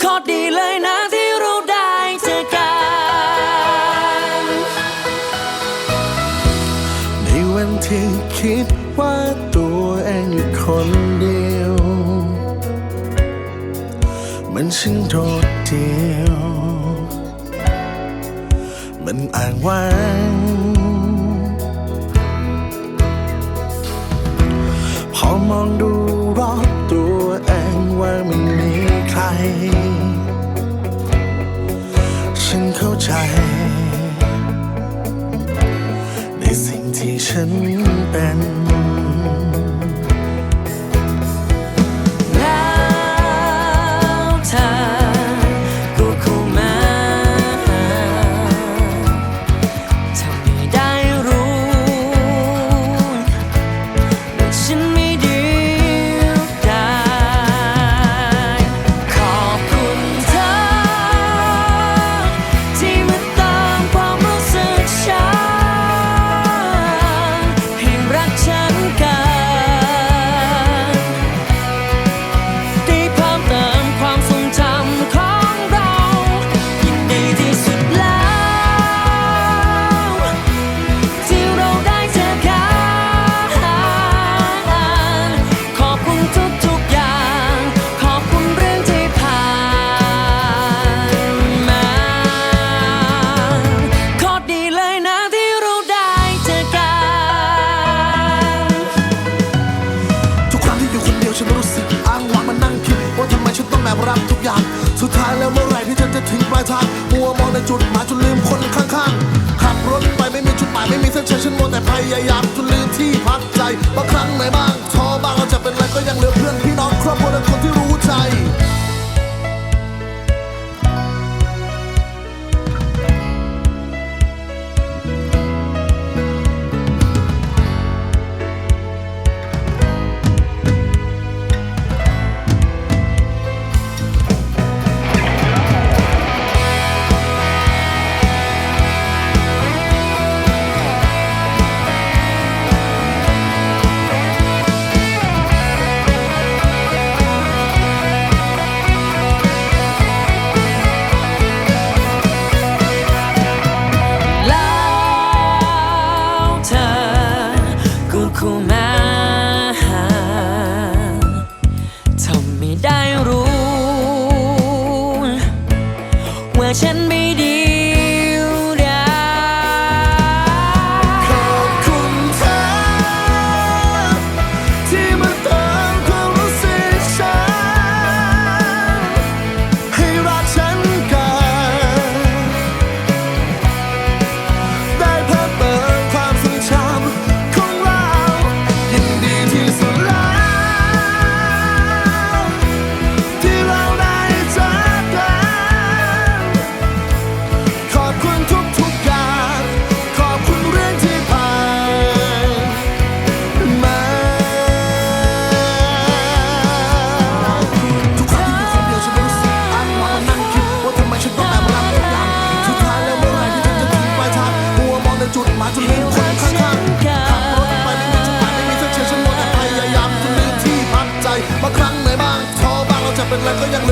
โคดีเลยนะที่รู้ได้เจอกัน ในวันที่คิดว่าตัวเองอยู่คนเดียว มันช่างโดดเดี่ยว มันอ่างว้างพอมองดูรอบตัวเองว่ามี ในสิ่งที่ฉันเป็น แบบรับทุกอย่าง สุดท้ายแล้วเมื่อไหร่ที่เธอจะถึงปลายทางมัวมองในจุดหมายจนลืมคนข้างๆขับรถไปไม่มีจุดหมายไม่มีเส้นชัยฉันมัวแต่พยายามจนลืมที่พักใจ เข้ามาทำไม่ได้รู้ ว่าฉันไม่ดี me